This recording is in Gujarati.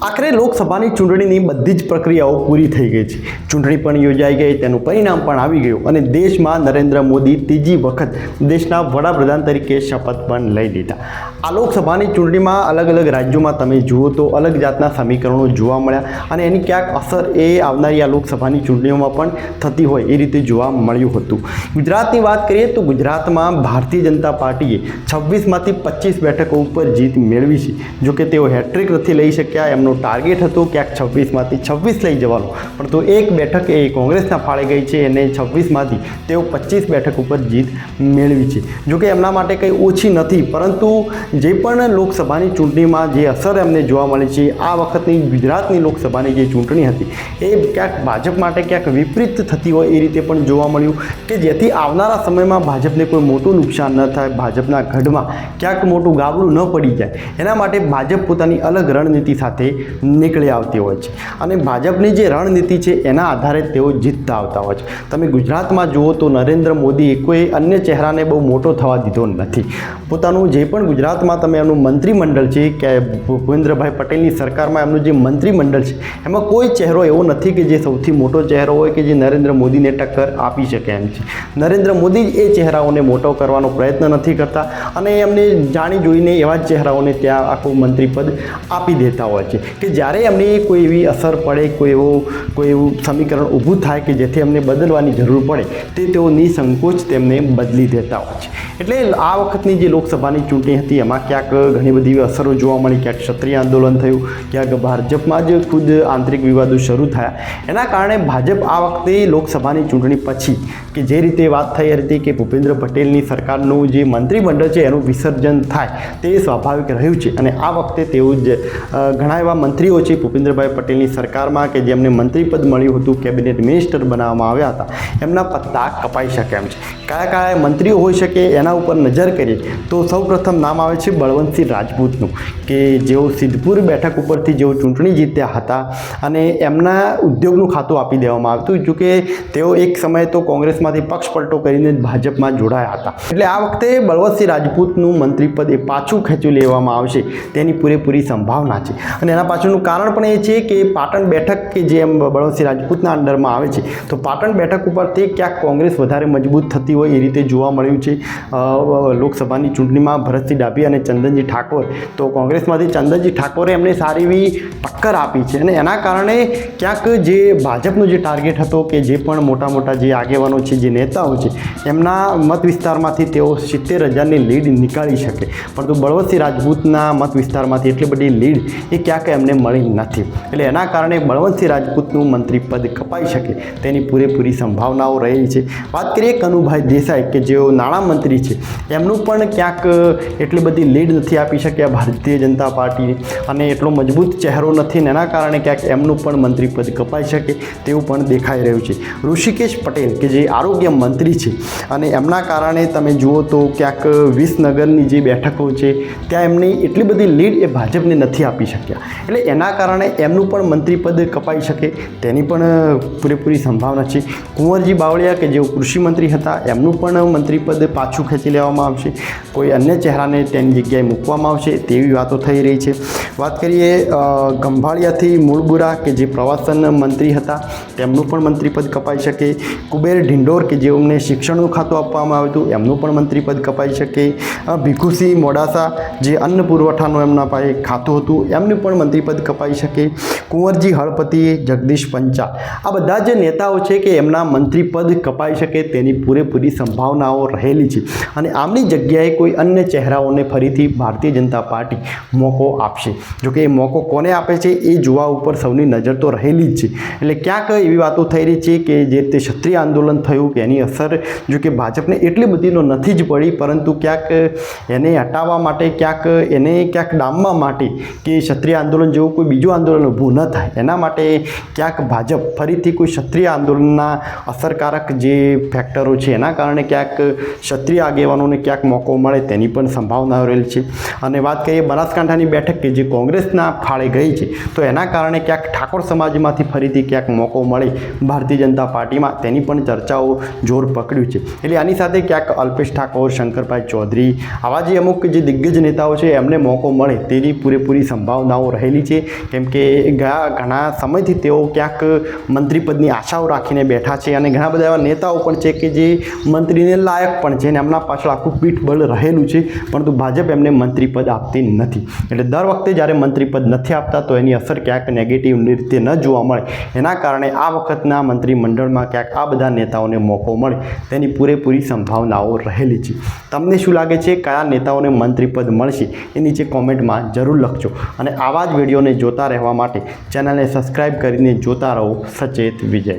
આખરે લોકસભાની ચૂંટણીની બધી જ પ્રક્રિયાઓ પૂરી થઈ ગઈ છે. ચૂંટણી પણ યોજાઈ ગઈ, તેનું પરિણામ પણ આવી ગયું અને દેશમાં નરેન્દ્ર મોદી ત્રીજી વખત દેશના વડાપ્રધાન તરીકે શપથ પણ લઈ લીધા. આ લોકસભાની ચૂંટણીમાં અલગ અલગ રાજ્યોમાં તમે જુઓ તો અલગ જાતના સમીકરણો જોવા મળ્યા અને એની ક્યાંક અસર એ આવનારી આ લોકસભાની ચૂંટણીઓમાં પણ થતી હોય એ રીતે જોવા મળ્યું હતું. ગુજરાતની વાત કરીએ તો ગુજરાતમાં ભારતીય જનતા પાર્ટીએ છવ્વીસમાંથી પચીસ બેઠકો ઉપર જીત મેળવી છે. જોકે તેઓ હેટ્રિક નથી લઈ શક્યા એમનો ટાર્ગેટ હતો ક્યાંક છવ્વીસમાંથી છવ્વીસ લઈ જવાનું. પણ તો એક બેઠક એ કોંગ્રેસના ફાળે ગઈ છે અને છવ્વીસમાંથી તેઓ પચીસ બેઠક ઉપર જીત મેળવી છે. જોકે એમના માટે કંઈ ઓછી નથી, પરંતુ જે પણ લોકસભાની ચૂંટણીમાં જે અસર એમને જોવા મળી છે, આ વખતની ગુજરાતની લોકસભાની જે ચૂંટણી હતી, એ ક્યાંક ભાજપ માટે ક્યાંક વિપરીત થતી હોય એ રીતે પણ જોવા મળ્યું કે જેથી આવનારા સમયમાં ભાજપને કોઈ મોટું નુકસાન ન થાય, ભાજપના ગઢમાં ક્યાંક મોટું ગાબડું ન પડી જાય. એના માટે ભાજપ પોતાની અલગ રણનીતિ સાથે નીકળી આવતી હોય છે. અને ભાજપની જે રણનીતિ છે, એના આધારે તેઓ જીતતા આવતા હોય છે. તમે ગુજરાતમાં જુઓ તો નરેન્દ્ર મોદીએ કોઈ અન્ય ચહેરાને બહુ મોટો થવા દીધો નથી. પોતાનું જે પણ ગુજરાતમાં તમે એમનું મંત્રીમંડળ છે, કે ભૂપેન્દ્રભાઈ પટેલની સરકારમાં એમનું જે મંત્રીમંડળ છે, એમાં કોઈ ચહેરો એવો નથી કે જે સૌથી મોટો ચહેરો હોય કે જે નરેન્દ્ર મોદીને ટક્કર આપી શકે એમ છે. નરેન્દ્ર મોદી જ એ ચહેરાઓને મોટો કરવાનો પ્રયત્ન નથી કરતા અને એમને જાણી જોઈને એવા જ ચહેરાઓને ત્યાં આખું મંત્રીપદ આપી દેતા હોય છે. કે જ્યારે અમને કોઈ એવી અસર પડે, કોઈ એવો, કોઈ એવું સમીકરણ ઊભું થાય કે જેથી અમને બદલવાની જરૂર પડે, તે તેઓ નિસંકોચ તેમને બદલી દેતા હોય છે. એટલે આ વખતની જે લોકસભાની ચૂંટણી હતી, એમાં ક્યાંક ઘણી બધી અસરો જોવા મળી, ક્યાંક ક્ષત્રિય આંદોલન થયું, ક્યાંક ભાજપમાં જ ખુદ આંતરિક વિવાદો શરૂ થયા. એના કારણે ભાજપ આ વખતે લોકસભાની ચૂંટણી પછી કે જે રીતે વાત થઈ હતી કે ભૂપેન્દ્ર પટેલની સરકારનું જે મંત્રીમંડળ છે, એનું વિસર્જન થાય તે સ્વાભાવિક રહ્યું છે અને આ વખતે તેઓ જ ઘણા એવા મંત્રીઓ છે ભૂપેન્દ્રભાઈ પટેલની સરકારમાં કે જેમને મંત્રીપદ મળ્યું હતું, કેબિનેટ મિનિસ્ટર બનાવવામાં આવ્યા હતા, એમના પત્તા કપાઈ શકે એમ છે. કયા કયા મંત્રીઓ હોઈ શકે એના ઉપર નજર કરીએ તો સૌપ્રથમ નામ આવે છે બળવંતસિંહ રાજપૂતનું, કે જેઓ સિદ્ધપુર બેઠક ઉપરથી જેઓ ચૂંટણી જીત્યા હતા અને એમના ઉદ્યોગનું ખાતું આપી દેવામાં આવ્યું હતું, જોકે તેઓ એક સમયે તો કોંગ્રેસમાંથી પક્ષ પલટો કરીને ભાજપમાં જોડાયા હતા. એટલે આ વખતે બળવંતસિંહ રાજપૂતનું મંત્રીપદ એ પાછું ખેંચી લેવામાં આવશે, તેની પૂરેપૂરી સંભાવના છે. અને એના પાછળનું કારણ પણ એ છે કે પાટણ બેઠક કે જે એમ બળવંતસિંહ રાજપૂતના અંડરમાં આવે છે, તો પાટણ બેઠક ઉપરથી ક્યાંક કોંગ્રેસ વધારે મજબૂત થતી હોય એ રીતે જોવા મળ્યું છે. લોકસભાની ચૂંટણીમાં ભરતસિંહ ડાભી અને ચંદનજી ઠાકોર, તો કોંગ્રેસમાંથી ચંદનજી ઠાકોરે એમને સારી એવી ટક્કર આપી છે અને એના કારણે ક્યાંક જે ભાજપનો જે ટાર્ગેટ હતો કે જે પણ મોટા મોટા જે આગેવાનો છે, જે નેતાઓ છે, એમના મત વિસ્તારમાંથી તેઓ સિત્તેર હજારની લીડ નીકાળી શકે. પરંતુ બળવંતસિંહ રાજપૂતના મત વિસ્તારમાંથી એટલી બધી લીડ એ ક્યાંક એમને મળી નથી. એટલે એના કારણે બળવંતસિંહ રાજપૂતનું મંત્રીપદ કપાઈ શકે. તેની પૂરેપૂરી સંભાવનાઓ રહેલી છે. વાત કરીએ કનુભાઈ દેસાઈ કે જેઓ નાણામંત્રી છે. એમનું પણ ક્યાંક એટલી બધી લીડ નથી આપી શક્યા ભારતીય જનતા પાર્ટીને. અને એટલો મજબૂત ચહેરો નથી ને એના કારણે ક્યાંક એમનું પણ મંત્રીપદ કપાઈ શકે તેવું પણ દેખાઈ રહ્યું છે. ઋષિકેશ પટેલ કે જે આરોગ્ય મંત્રી છે. અને એમના કારણે તમે જુઓ તો ક્યાંક વિસનગરની જે બેઠકો છે, ત્યાં એમની એટલી બધી લીડ એ ભાજપને નથી આપી શક્યા. એટલે એના કારણે એમનું પણ મંત્રીપદ કપાઈ શકે, તેની પણ પૂરેપૂરી સંભાવના છે. કુંવરજી બાવળિયા કે જેઓ કૃષિમંત્રી હતા, એમનું પણ મંત્રીપદ પાછું ખેંચી લેવામાં આવશે. કોઈ અન્ય ચહેરાને તેની જગ્યાએ મૂકવામાં આવશે તેવી વાતો થઈ રહી છે. વાત કરીએ ગંભાળિયાથી મૂળબુરા કે જે પ્રવાસન મંત્રી હતા, તેમનું પણ મંત્રીપદ કપાઈ શકે. કુબેર ઢિંડોર કે જેઓને શિક્ષણનું ખાતું આપવામાં આવ્યું હતું, એમનું પણ મંત્રીપદ કપાઈ શકે. ભીખુસિંહ મોડાસા જે અન્ન પુરવઠાનું એમના પાસે ખાતું હતું, એમનું પણ મંત્રીપદ કપાઈ શકે. કુંવરજી, હળપતિ, જગદીશ પંચાલ આ બધા જે નેતાઓ છે કે એમના મંત્રીપદ કપાઈ શકે તેની પૂરેપૂરી સંભાવનાઓ રહેલી છે. અને આમની જગ્યાએ કોઈ અન્ય ચહેરાઓને ફરીથી ભારતીય જનતા પાર્ટી મોકો આપશે. જોકે એ મોકો કોને આપે છે એ જોવા ઉપર સૌની નજર તો રહેલી જ છે. એટલે ક્યાંક એવી વાતો થઈ રહી છે કે જે તે ક્ષત્રિય આંદોલન થયું કે એની અસર જો કે ભાજપને એટલી બધીનો નથી જ પડી, પરંતુ ક્યાંક એને હટાવવા માટે, ક્યાંક એને ક્યાંક ડામવા માટે કે ક્ષત્રિય આંદોલન જેવું કોઈ બીજું આંદોલન ઊભું ન થાય. એના માટે ક્યાંક ભાજપ ફરીથી કોઈ ક્ષત્રિય આંદોલનના અસરકારક જે ફેક્ટરો છે, એના કારણે ક્યાંક ક્ષત્રિય આગેવાનોને ક્યાંક મોકો મળે તેની પણ સંભાવનાઓ રહેલી છે. અને વાત કરીએ બનાસકાંઠાની બેઠક કે જે કોંગ્રેસના ફાળે ગઈ છે, તો એના કારણે ક્યાંક ઠાકોર સમાજમાંથી ફરીથી ક્યાંક મોકો મળે ભારતીય જનતા પાર્ટીમાં તેની પણ ચર્ચાઓ જોર પકડ્યું છે. એટલે આની સાથે ક્યાંક અલ્પેશ ઠાકોર, શંકરભાઈ ચૌધરી, આવા જે અમુક જે દિગ્ગજ નેતાઓ છે, એમને મોકો મળે તેની પૂરેપૂરી સંભાવનાઓ રહે રહેલી છે. કેમ કે ઘણા સમયથી તેઓ ક્યાંક મંત્રીપદની આશાઓ રાખીને બેઠા છે અને ઘણા બધા એવા નેતાઓ પણ છે કે જે મંત્રીને લાયક પણ છે અને એમના પાછળ આખું પીઠબળ રહેલું છે, પરંતુ ભાજપ એમને મંત્રીપદ આપતી નથી. એટલે દર વખતે જ્યારે મંત્રીપદ નથી આપતા, તો એની અસર ક્યાંક નેગેટિવ રીતે ન જોવા મળે. એના કારણે આ વખતના મંત્રીમંડળમાં ક્યાંક આ બધા નેતાઓને મોકો મળે. તેની પૂરેપૂરી સંભાવનાઓ રહેલી છે. તમને શું લાગે છે, કયા નેતાઓને મંત્રીપદ મળશે? એ નીચે કોમેન્ટમાં જરૂર લખજો. અને આવા જ વિડીયોને જોતા રહેવા માટે ચેનલને સબસ્ક્રાઈબ કરીને જોતા રહો. સચેત વિજય.